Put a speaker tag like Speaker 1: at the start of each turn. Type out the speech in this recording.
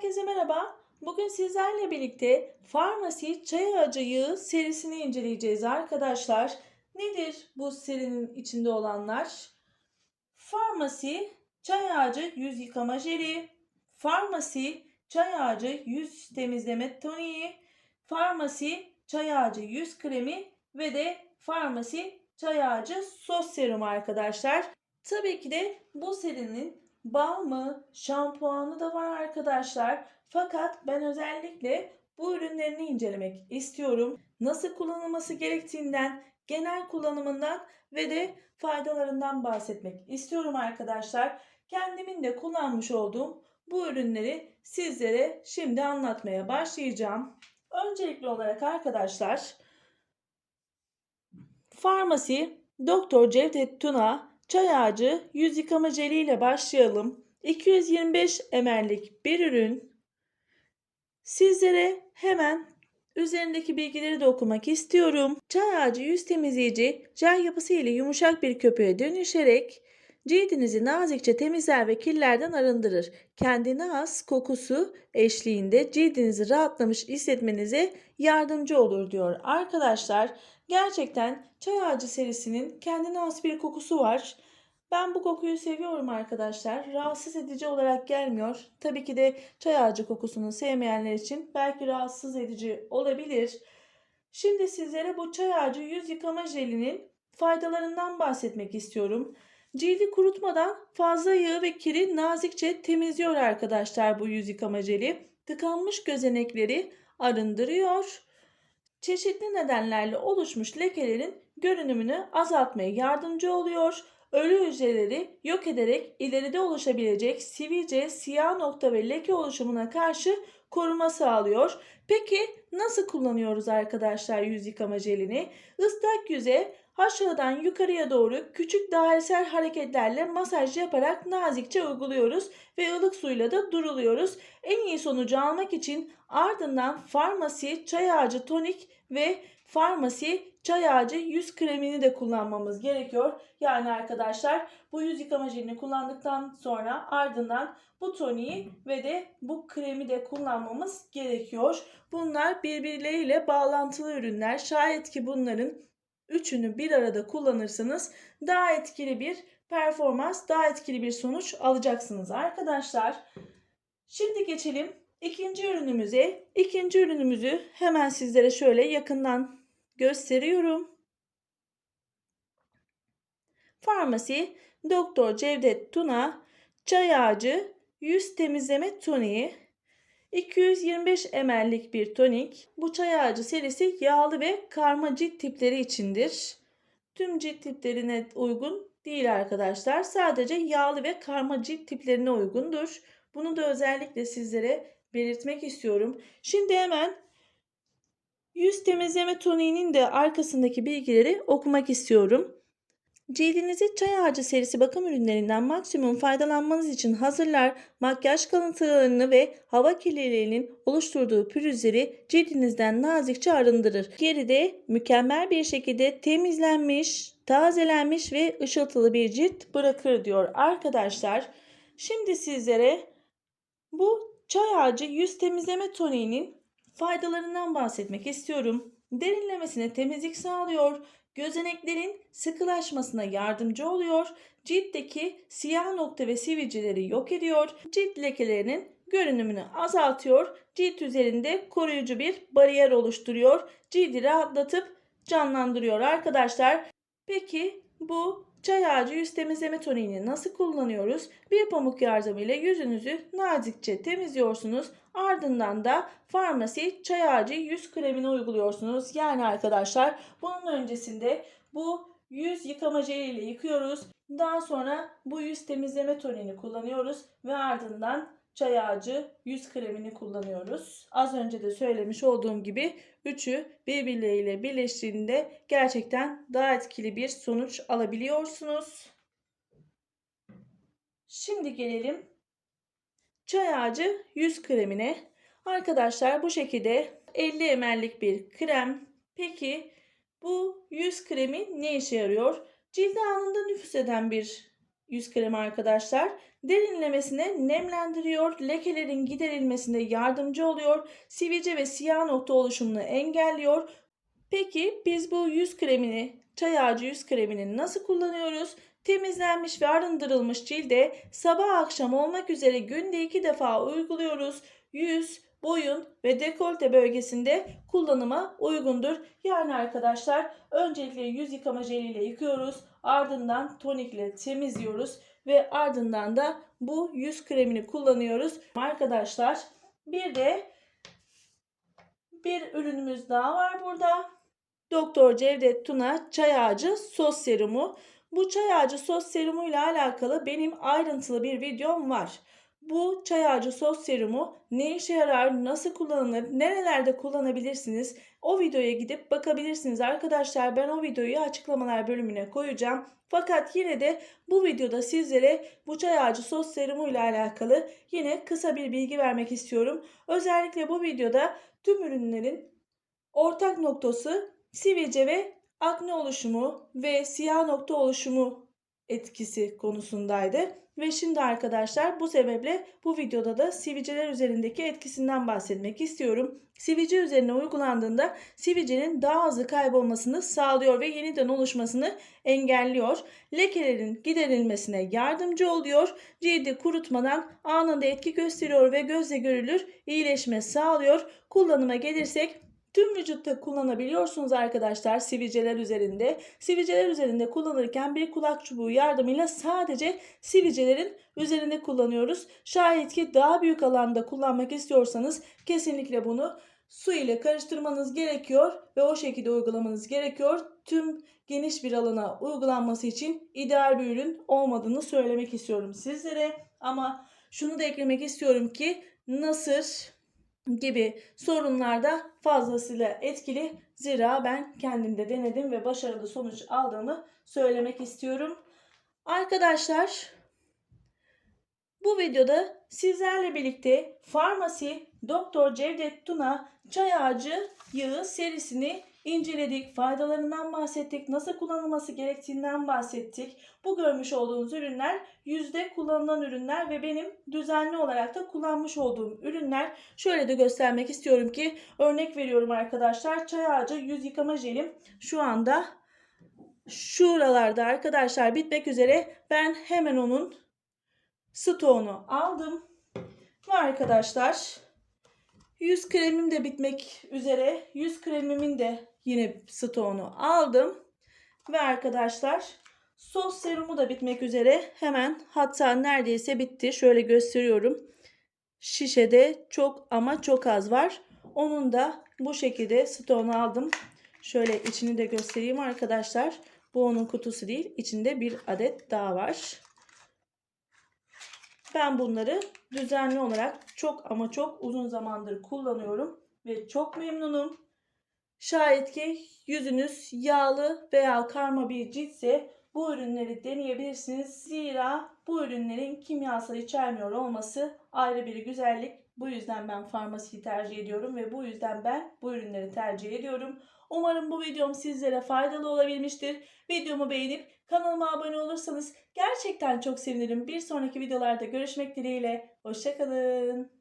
Speaker 1: Herkese merhaba. Bugün sizlerle birlikte Farmasi Çay Ağacı Yağı serisini inceleyeceğiz arkadaşlar. Nedir bu serinin içinde olanlar? Farmasi Çay Ağacı Yüz Yıkama Jeli, Farmasi Çay Ağacı Yüz Temizleme Toniği, Farmasi Çay Ağacı Yüz Kremi ve de Farmasi Çay Ağacı Sos Serumu arkadaşlar. Tabii ki de bu serinin balmı, şampuanı da var arkadaşlar. Fakat ben özellikle bu ürünlerini incelemek istiyorum. Nasıl kullanılması gerektiğinden, genel kullanımından ve de faydalarından bahsetmek istiyorum arkadaşlar. Kendimin de kullanmış olduğum bu ürünleri sizlere şimdi anlatmaya başlayacağım. Öncelikli olarak arkadaşlar Farmasi Doktor Cevdet Tuna Çay ağacı yüz yıkama jeli ile başlayalım. 225 ml'lik bir ürün. Sizlere hemen üzerindeki bilgileri de okumak istiyorum. Çay ağacı yüz temizleyici jel yapısı ile yumuşak bir köpüğe dönüşerek cildinizi nazikçe temizler ve kirlerden arındırır. Kendine has kokusu eşliğinde cildinizi rahatlamış hissetmenize yardımcı olur diyor. Arkadaşlar gerçekten çay ağacı serisinin kendine has bir kokusu var. Ben bu kokuyu seviyorum arkadaşlar. Rahatsız edici olarak gelmiyor. Tabii ki de çay ağacı kokusunu sevmeyenler için belki rahatsız edici olabilir. Şimdi sizlere bu çay ağacı yüz yıkama jelinin faydalarından bahsetmek istiyorum. Cildi kurutmadan fazla yağı ve kiri nazikçe temizliyor arkadaşlar bu yüz yıkama jeli. Tıkanmış gözenekleri arındırıyor. Çeşitli nedenlerle oluşmuş lekelerin görünümünü azaltmaya yardımcı oluyor. Ölü hücreleri yok ederek ileride oluşabilecek sivilce, siyah nokta ve leke oluşumuna karşı koruma sağlıyor. Peki nasıl kullanıyoruz arkadaşlar yüz yıkama jelini? Islak yüze aşağıdan yukarıya doğru küçük dairesel hareketlerle masaj yaparak nazikçe uyguluyoruz ve ılık suyla da duruluyoruz. En iyi sonucu almak için ardından farmasi çay ağacı tonik ve farmasi çay ağacı yüz kremini de kullanmamız gerekiyor. Yani arkadaşlar bu yüz yıkama jelini kullandıktan sonra ardından bu toniği ve de bu kremi de kullanmamız gerekiyor. Bunlar birbirleriyle bağlantılı ürünler. Şayet ki bunların üçünü bir arada kullanırsanız daha etkili bir performans, daha etkili bir sonuç alacaksınız arkadaşlar. Şimdi geçelim ikinci ürünümüze. İkinci ürünümüzü hemen sizlere şöyle yakından gösteriyorum. Farmasi Doktor Cevdet Tuna Çay Ağacı Yüz Temizleme Toniği 225 ml'lik bir tonik. Bu çay ağacı serisi yağlı ve karma cilt tipleri içindir. Tüm cilt tiplerine uygun değil arkadaşlar. Sadece yağlı ve karma cilt tiplerine uygundur. Bunu da özellikle sizlere belirtmek istiyorum. Şimdi hemen yüz temizleme toniğinin de arkasındaki bilgileri okumak istiyorum. Cildinizi çay ağacı serisi bakım ürünlerinden maksimum faydalanmanız için hazırlar, makyaj kalıntılarını ve hava kirliliğinin oluşturduğu pürüzleri cildinizden nazikçe arındırır. Geride mükemmel bir şekilde temizlenmiş, tazelenmiş ve ışıltılı bir cilt bırakır diyor arkadaşlar. Şimdi sizlere bu çay ağacı yüz temizleme toniğinin faydalarından bahsetmek istiyorum. Derinlemesine temizlik sağlıyor, gözeneklerin sıkılaşmasına yardımcı oluyor, ciltteki siyah nokta ve sivilceleri yok ediyor, cilt lekelerinin görünümünü azaltıyor, cilt üzerinde koruyucu bir bariyer oluşturuyor, cildi rahatlatıp canlandırıyor arkadaşlar. Peki bu çay ağacı yüz temizleme toniğini nasıl kullanıyoruz? Bir pamuk yardımıyla yüzünüzü nazikçe temizliyorsunuz. Ardından da farmasi çay ağacı yüz kremini uyguluyorsunuz. Yani arkadaşlar bunun öncesinde bu yüz yıkama jeliyle yıkıyoruz. Daha sonra bu yüz temizleme tonini kullanıyoruz ve ardından çay ağacı yüz kremini kullanıyoruz. Az önce de söylemiş olduğum gibi üçü birbirleriyle birleştiğinde gerçekten daha etkili bir sonuç alabiliyorsunuz. Şimdi gelelim çay ağacı yüz kremine. Arkadaşlar bu şekilde 50 ml'lik bir krem. Peki bu yüz kremi ne işe yarıyor? Cilde anında nüfus eden bir yüz kremi arkadaşlar. Derinlemesine nemlendiriyor, lekelerin giderilmesine yardımcı oluyor, sivilce ve siyah nokta oluşumunu engelliyor. Peki biz bu yüz kremini, çay ağacı yüz kremini nasıl kullanıyoruz? Temizlenmiş ve arındırılmış cilde sabah akşam olmak üzere günde iki defa uyguluyoruz. Yüz, boyun ve dekolte bölgesinde kullanıma uygundur. Yani arkadaşlar öncelikle yüz yıkama jeliyle yıkıyoruz. Ardından tonikle temizliyoruz ve ardından da bu yüz kremini kullanıyoruz. Arkadaşlar bir de bir ürünümüz daha var burada. Doktor Cevdet Tuna çay ağacı sos serumu. Bu çay ağacı sos serumu ile alakalı benim ayrıntılı bir videom var. Bu çay ağacı sos serumu ne işe yarar, nasıl kullanılır, nerelerde kullanabilirsiniz? O videoya gidip bakabilirsiniz arkadaşlar. Ben o videoyu açıklamalar bölümüne koyacağım. Fakat yine de bu videoda sizlere bu çay ağacı sos serumu ile alakalı yine kısa bir bilgi vermek istiyorum. Özellikle bu videoda tüm ürünlerin ortak noktası sivilce ve akne oluşumu ve siyah nokta oluşumu etkisi konusundaydı. Ve şimdi arkadaşlar bu sebeple bu videoda da sivilceler üzerindeki etkisinden bahsetmek istiyorum. Sivilce üzerine uygulandığında sivilcenin daha hızlı kaybolmasını sağlıyor ve yeniden oluşmasını engelliyor. Lekelerin giderilmesine yardımcı oluyor. Cildi kurutmadan anında etki gösteriyor ve gözle görülür iyileşme sağlıyor. Kullanıma gelirsek Tüm vücutta kullanabiliyorsunuz arkadaşlar sivilceler üzerinde. Sivilceler üzerinde kullanırken bir kulak çubuğu yardımıyla sadece sivilcelerin üzerinde kullanıyoruz. Şayet ki daha büyük alanda kullanmak istiyorsanız kesinlikle bunu su ile karıştırmanız gerekiyor ve o şekilde uygulamanız gerekiyor. Tüm geniş bir alana uygulanması için ideal bir ürün olmadığını söylemek istiyorum sizlere. Ama şunu da eklemek istiyorum ki nasır, gibi sorunlarda fazlasıyla etkili. Zira ben kendimde denedim ve başarılı sonuç aldığımı söylemek istiyorum. Arkadaşlar bu videoda sizlerle birlikte Farmasi Doktor Cevdet Tuna Çay Ağacı Yağı serisini inceledik. Faydalarından bahsettik. Nasıl kullanılması gerektiğinden bahsettik. Bu görmüş olduğunuz ürünler yüzde kullanılan ürünler ve benim düzenli olarak da kullanmış olduğum ürünler. Şöyle de göstermek istiyorum ki örnek veriyorum arkadaşlar. Çay ağacı yüz yıkama jelim şu anda şuralarda arkadaşlar bitmek üzere. Ben hemen onun stoğunu aldım. Ve arkadaşlar yüz kremim de bitmek üzere. Yüz kremimin de yine stoğunu aldım. Ve arkadaşlar sos serumu da bitmek üzere. Hemen hatta neredeyse bitti. Şöyle gösteriyorum. Şişede çok ama çok az var. Onun da bu şekilde stoğunu aldım. Şöyle içini de göstereyim arkadaşlar. Bu onun kutusu değil. İçinde bir adet daha var. Ben bunları düzenli olarak çok ama çok uzun zamandır kullanıyorum ve çok memnunum. Şayet ki yüzünüz yağlı veya karma bir ciltse bu ürünleri deneyebilirsiniz. Zira bu ürünlerin kimyasal içermiyor olması ayrı bir güzellik. Bu yüzden ben farmasiyi tercih ediyorum ve bu yüzden ben bu ürünleri tercih ediyorum. Umarım bu videom sizlere faydalı olabilmiştir. Videomu beğenip kanalıma abone olursanız gerçekten çok sevinirim. Bir sonraki videolarda görüşmek dileğiyle. Hoşçakalın.